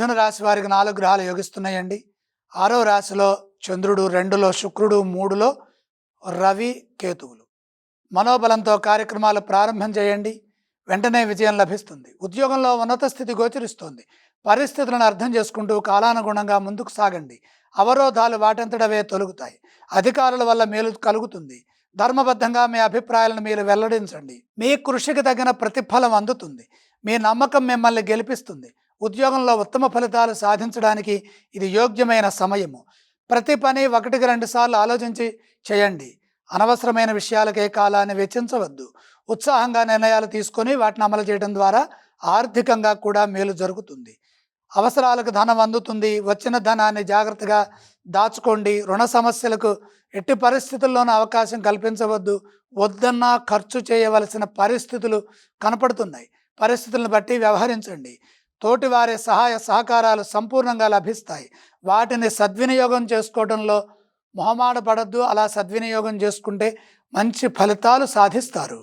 మిథున రాశి వారికి నాలుగు గ్రహాలు యోగిస్తున్నాయండి. ఆరో రాశిలో చంద్రుడు రెండులో శుక్రుడు మూడులో రవి కేతువులు. మనోబలంతో కార్యక్రమాలు ప్రారంభం చేయండి. వెంటనే విజయం లభిస్తుంది. ఉద్యోగంలో ఉన్నత స్థితి గోచరిస్తుంది. పరిస్థితులను అర్థం చేసుకుంటూ కాలానుగుణంగా ముందుకు సాగండి. అవరోధాలు వాటంతటవే తొలుగుతాయి. అధికారుల వల్ల మేలు కలుగుతుంది. ధర్మబద్ధంగా మీ అభిప్రాయాలను మీరు వెల్లడించండి. మీ కృషికి తగిన ప్రతిఫలం అందుతుంది. మీ నమ్మకం మిమ్మల్ని గెలిపిస్తుంది. ఉద్యోగంలో ఉత్తమ ఫలితాలు సాధించడానికి ఇది యోగ్యమైన సమయము. ప్రతి పని ఒకటికి రెండు సార్లు ఆలోచించి చేయండి. అనవసరమైన విషయాలకే కాలాన్ని వెచ్చించవద్దు. ఉత్సాహంగా నిర్ణయాలు తీసుకొని వాటిని అమలు చేయడం ద్వారా ఆర్థికంగా కూడా మేలు జరుగుతుంది. అవసరాలకు ధనం అందుతుంది. వచ్చిన ధనాన్ని జాగ్రత్తగా దాచుకోండి. రుణ సమస్యలకు ఎట్టి పరిస్థితుల్లోనూ అవకాశం కల్పించవద్దు. వద్దన్నా ఖర్చు చేయవలసిన పరిస్థితులు కనపడుతున్నాయి. పరిస్థితులను బట్టి వ్యవహరించండి. తోటివారి సహాయ సహకారాలు సంపూర్ణంగా లభిస్తాయి. వాటిని సద్వినియోగం చేసుకోవడంలో మొహమాట పడద్దు అలా సద్వినియోగం చేసుకుంటే మంచి ఫలితాలు సాధిస్తారు.